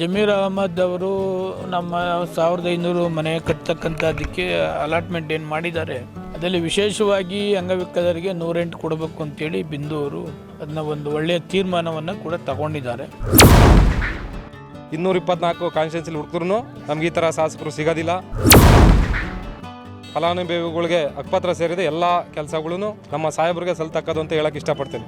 ಜಮೀರ್ ಅಹಮದ್ ಅವರು ನಮ್ಮ ಸಾವಿರದ ಐನೂರು ಮನೆ ಕಟ್ತಕ್ಕಂಥದ್ದಕ್ಕೆ ಅಲಾಟ್ಮೆಂಟ್ ಏನು ಮಾಡಿದ್ದಾರೆ, ಅದರಲ್ಲಿ ವಿಶೇಷವಾಗಿ ಅಂಗವಿಕಲರಿಗೆ ನೂರೆಂಟು ಕೊಡಬೇಕು ಅಂತೇಳಿ ಬಿಂದು ಅವರು ಅದನ್ನ ಒಂದು ಒಳ್ಳೆಯ ತೀರ್ಮಾನವನ್ನು ಕೂಡ ತಗೊಂಡಿದ್ದಾರೆ. ಇನ್ನೂರ ಇಪ್ಪತ್ನಾಲ್ಕು ಕಾನ್ಸ್ಟಿಟ್ಯೂನ್ಸಿಲಿ ಹುಡುಕ್ರು ನಮ್ಗೆ ಈ ಥರ ಶಾಸಕರು ಸಿಗೋದಿಲ್ಲ. ಫಲಾನುಭವಿಗಳಿಗೆ ಅಕ್ಪತ್ರ ಸೇರಿದ ಎಲ್ಲ ಕೆಲಸಗಳೂ ನಮ್ಮ ಸಾಹೇಬರಿಗೆ ಸಲ್ತಕ್ಕದು ಅಂತ ಹೇಳಕ್ಕೆ ಇಷ್ಟಪಡ್ತೀನಿ.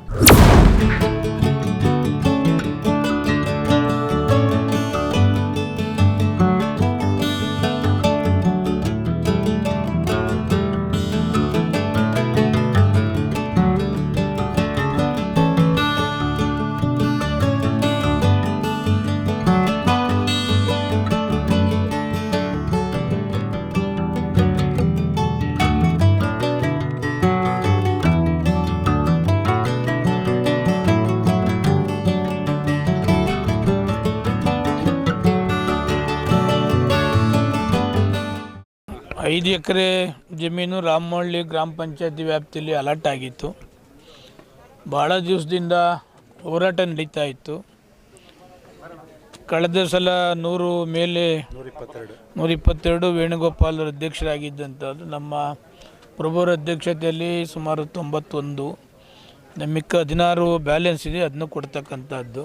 ಐದು ಎಕರೆ ಜಮೀನು ರಾಮಮಳ್ಳಿ ಗ್ರಾಮ ಪಂಚಾಯತಿ ವ್ಯಾಪ್ತಿಯಲ್ಲಿ ಅಲರ್ಟ್ ಆಗಿತ್ತು. ಭಾಳ ದಿವಸದಿಂದ ಹೋರಾಟ ನಡೀತಾ ಇತ್ತು. ಕಳೆದ ಸಲ ನೂರು ಮೇಲೆ ನೂರ ಇಪ್ಪತ್ತೆರಡು ವೇಣುಗೋಪಾಲ್ ಅವರು ಅಧ್ಯಕ್ಷರಾಗಿದ್ದಂಥದ್ದು. ನಮ್ಮ ಪ್ರಭುರ ಅಧ್ಯಕ್ಷತೆಯಲ್ಲಿ ಸುಮಾರು ತೊಂಬತ್ತೊಂದು ನಮ್ಮಿಕ್ಕ ಹದಿನಾರು ಬ್ಯಾಲೆನ್ಸ್ ಇದೆ ಅದನ್ನು ಕೊಡ್ತಕ್ಕಂಥದ್ದು.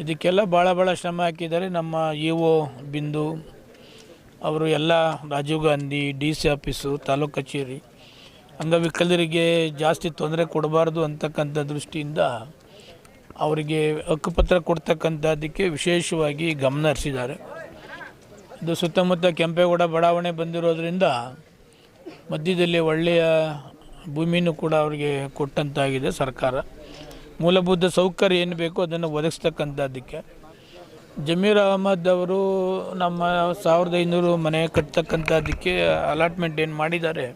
ಇದಕ್ಕೆಲ್ಲ ಭಾಳ ಭಾಳ ಶ್ರಮ ಹಾಕಿದ್ದಾರೆ ನಮ್ಮ ಇ ಬಿಂದು ಅವರು ಎಲ್ಲ Rajiv Gandhi, D C office, taluk ಕಚೇರಿ, ಅಂಗವಿಕಲರಿಗೆ ಜಾಸ್ತಿ ತೊಂದರೆ ಕೊಡಬಾರ್ದು ಅಂತಕ್ಕಂಥ ದೃಷ್ಟಿಯಿಂದ ಅವರಿಗೆ ಹಕ್ಕುಪತ್ರ ಕೊಡ್ತಕ್ಕಂಥದ್ದಕ್ಕೆ ವಿಶೇಷವಾಗಿ ಗಮನ ಹರಿಸಿದ್ದಾರೆ. ಇದು ಸುತ್ತಮುತ್ತ ಕೆಂಪೇಗೌಡ ಬಡಾವಣೆ ಬಂದಿರೋದ್ರಿಂದ ಮಧ್ಯದಲ್ಲಿ ಒಳ್ಳೆಯ ಭೂಮಿನೂ ಕೂಡ ಅವರಿಗೆ ಕೊಟ್ಟಂತಾಗಿದೆ ಸರ್ಕಾರ. ಮೂಲಭೂತ ಸೌಕರ್ಯ ಏನು ಬೇಕೋ ಅದನ್ನು ಒದಗಿಸ್ತಕ್ಕಂಥದ್ದಕ್ಕೆ. ಜಮೀರ್ ಅಹಮದ್ ಅವರು ನಮ್ಮ ಸಾವಿರದ ಐನೂರು ಮನೆ ಕಟ್ತಕ್ಕಂಥದ್ದಕ್ಕೆ ಅಲಾಟ್ಮೆಂಟ್ ಏನು ಮಾಡಿದ್ದಾರೆ,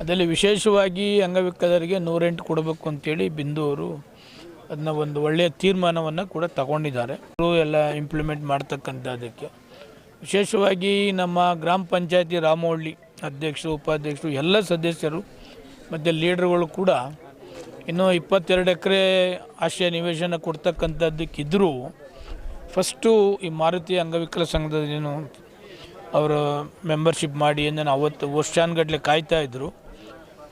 ಅದರಲ್ಲಿ ವಿಶೇಷವಾಗಿ ಅಂಗವಿಕಲರಿಗೆ ನೂರೆಂಟು ಕೊಡಬೇಕು ಅಂತೇಳಿ ಬಿಂದು ಅವರು ಅದನ್ನ ಒಂದು ಒಳ್ಳೆಯ ತೀರ್ಮಾನವನ್ನು ಕೂಡ ತಗೊಂಡಿದ್ದಾರೆ. ಅವರು ಎಲ್ಲ ಇಂಪ್ಲಿಮೆಂಟ್ ಮಾಡ್ತಕ್ಕಂಥದ್ದಕ್ಕೆ. ವಿಶೇಷವಾಗಿ ನಮ್ಮ ಗ್ರಾಮ ಪಂಚಾಯತಿ ರಾಮವಳ್ಳಿ ಅಧ್ಯಕ್ಷರು, ಉಪಾಧ್ಯಕ್ಷರು, ಎಲ್ಲ ಸದಸ್ಯರು, ಮತ್ತು ಲೀಡರ್ಗಳು ಕೂಡ ಇನ್ನೂ ಇಪ್ಪತ್ತೆರಡು ಎಕರೆ ಆಶ್ರಯ ನಿವೇಶನ ಕೊಡ್ತಕ್ಕಂಥದ್ದಕ್ಕಿದ್ದರೂ ಫಸ್ಟು ಈ ಮಾರುತಿ ಅಂಗವಿಕಲ ಸಂಘದ ಏನು ಅವರು ಮೆಂಬರ್ಶಿಪ್ ಮಾಡಿ ನಾನು ಅವತ್ತು ವರ್ಷಾನ್ಗಟ್ಲೆ ಕಾಯ್ತಾ ಇದ್ದರು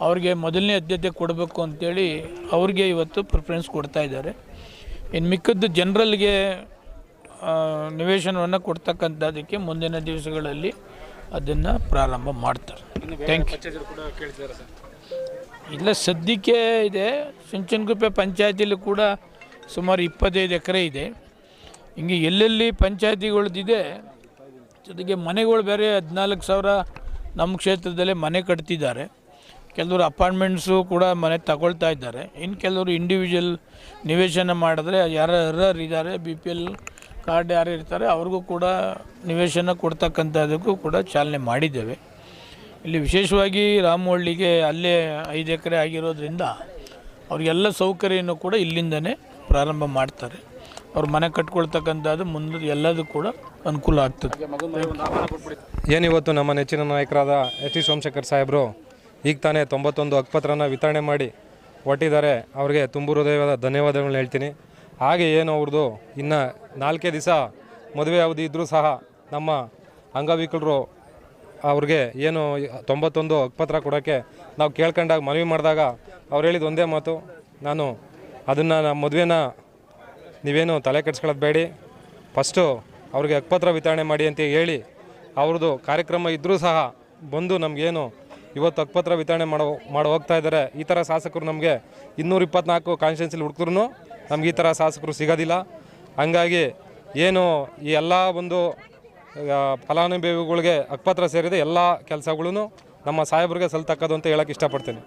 ಅವ್ರಿಗೆ ಮೊದಲನೇ ಆದ್ಯತೆ ಕೊಡಬೇಕು ಅಂತೇಳಿ ಅವ್ರಿಗೆ ಇವತ್ತು ಪ್ರಿಫರೆನ್ಸ್ ಕೊಡ್ತಾ ಇದ್ದಾರೆ. ಇನ್ನು ಮಿಕ್ಕದ್ದು ಜನರಲ್ಗೆ ನಿವೇಶನವನ್ನು ಕೊಡ್ತಕ್ಕಂಥದ್ದಕ್ಕೆ ಮುಂದಿನ ದಿವಸಗಳಲ್ಲಿ ಅದನ್ನು ಪ್ರಾರಂಭ ಮಾಡ್ತಾರೆ. ಥ್ಯಾಂಕ್ ಯು ಇಲ್ಲ ಸದ್ಯಕ್ಕೆ ಇದೆ. ಚುಂಚನಗುಪ್ಪೆ ಪಂಚಾಯತಿಲಿ ಕೂಡ ಸುಮಾರು ಇಪ್ಪತ್ತೈದು ಎಕರೆ ಇದೆ. ಹಿಂಗೆ ಎಲ್ಲೆಲ್ಲಿ ಪಂಚಾಯತಿಗಳ್ದಿದೆ, ಜೊತೆಗೆ ಮನೆಗಳು ಬೇರೆ ಹದಿನಾಲ್ಕು ಸಾವಿರ ನಮ್ಮ ಕ್ಷೇತ್ರದಲ್ಲೇ ಮನೆ ಕಟ್ತಿದ್ದಾರೆ. ಕೆಲವರು ಅಪಾರ್ಟ್ಮೆಂಟ್ಸು ಕೂಡ ಮನೆ ತಗೊಳ್ತಾ ಇದ್ದಾರೆ. ಇನ್ನು ಕೆಲವರು ಇಂಡಿವಿಜುವಲ್ ನಿವೇಶನ ಮಾಡಿದ್ರೆ ಯಾರು ಅರ್ಹರು ಇದ್ದಾರೆ ಬಿ ಪಿ ಎಲ್ ಕಾರ್ಡ್ ಯಾರು ಇರ್ತಾರೆ, ಅವ್ರಿಗೂ ಕೂಡ ನಿವೇಶನ ಕೊಡ್ತಕ್ಕಂಥದ್ದಕ್ಕೂ ಕೂಡ ಚಾಲನೆ ಮಾಡಿದ್ದೇವೆ. ಇಲ್ಲಿ ವಿಶೇಷವಾಗಿ ರಾಮವಳ್ಳಿಗೆ ಅಲ್ಲೇ ಐದು ಎಕರೆ ಆಗಿರೋದ್ರಿಂದ ಅವ್ರಿಗೆಲ್ಲ ಸೌಕರ್ಯನೂ ಕೂಡ ಇಲ್ಲಿಂದನೇ ಪ್ರಾರಂಭ ಮಾಡ್ತಾರೆ. ಅವ್ರು ಮನೆ ಕಟ್ಕೊಳ್ತಕ್ಕಂಥದ್ದು ಮುಂದೆ ಎಲ್ಲದೂ ಕೂಡ ಅನುಕೂಲ ಆಗ್ತದೆ. ಏನಿವತ್ತು ನಮ್ಮ ನೆಚ್ಚಿನ ನಾಯಕರಾದ ಎಚ್ ಟಿ ಸೋಮಶೇಖರ್ ಸಾಹೇಬರು? ಈಗ ತಾನೇ ತೊಂಬತ್ತೊಂದು ಹಕ್ಪತ್ರನ ವಿತರಣೆ ಮಾಡಿ ಒಟ್ಟಿದ್ದಾರೆ. ಅವ್ರಿಗೆ ತುಂಬು ಹೃದಯವಾದ ಧನ್ಯವಾದಗಳನ್ನ ಹೇಳ್ತೀನಿ. ಹಾಗೆ ಏನು ಅವ್ರದ್ದು ಇನ್ನು ನಾಲ್ಕೇ ದಿವಸ ಮದುವೆ ಅವಧಿ ಇದ್ದರೂ ಸಹ ನಮ್ಮ ಅಂಗವಿಕಲರು ಅವ್ರಿಗೆ ಏನು ತೊಂಬತ್ತೊಂದು ಹಕ್ಪತ್ರ ಕೊಡೋಕ್ಕೆ ನಾವು ಕೇಳ್ಕೊಂಡಾಗ ಮನವಿ ಮಾಡಿದಾಗ ಅವ್ರು ಹೇಳಿದ ಒಂದೇ ಮಾತು. ನಾನು ಅದನ್ನು ನಮ್ಮ ಮದುವೆನ ನೀವೇನು ತಲೆ ಕೆಡ್ಸ್ಕೊಳ್ಳೋದು ಬೇಡಿ. ಫಸ್ಟು ಅವ್ರಿಗೆ ಹಕ್ಪತ್ರ ವಿತರಣೆ ಮಾಡಿ ಅಂತ ಹೇಳಿ ಅವ್ರದ್ದು ಕಾರ್ಯಕ್ರಮ ಇದ್ದರೂ ಸಹ ಬಂದು ನಮಗೇನು ಇವತ್ತು ಹಕ್ಪತ್ರ ವಿತರಣೆ ಮಾಡೋ, ಮಾಡಿ ಹೋಗ್ತಾ ಇದ್ದಾರೆ. ಈ ಥರ ಶಾಸಕರು ನಮಗೆ ಇನ್ನೂರ ಇಪ್ಪತ್ನಾಲ್ಕು ಕಾನ್ಸ್ಟಿಟ್ಯೂನ್ಸಿಲಿ ಹುಡುಕಿದ್ರು ನಮ್ಗೆ ಈ ಥರ ಶಾಸಕರು ಸಿಗೋದಿಲ್ಲ. ಹಂಗಾಗಿ ಏನು ಈ ಎಲ್ಲ ಒಂದು ಫಲಾನುಭವಿಗಳಿಗೆ ಹಕ್ಪತ್ರ ಸೇರಿದ ಎಲ್ಲ ಕೆಲಸಗಳೂ ನಮ್ಮ ಸಾಹೇಬ್ರಿಗೆ ಸಲ್ತಕ್ಕದು ಅಂತ ಹೇಳೋಕ್ಕೆ ಇಷ್ಟಪಡ್ತೀನಿ.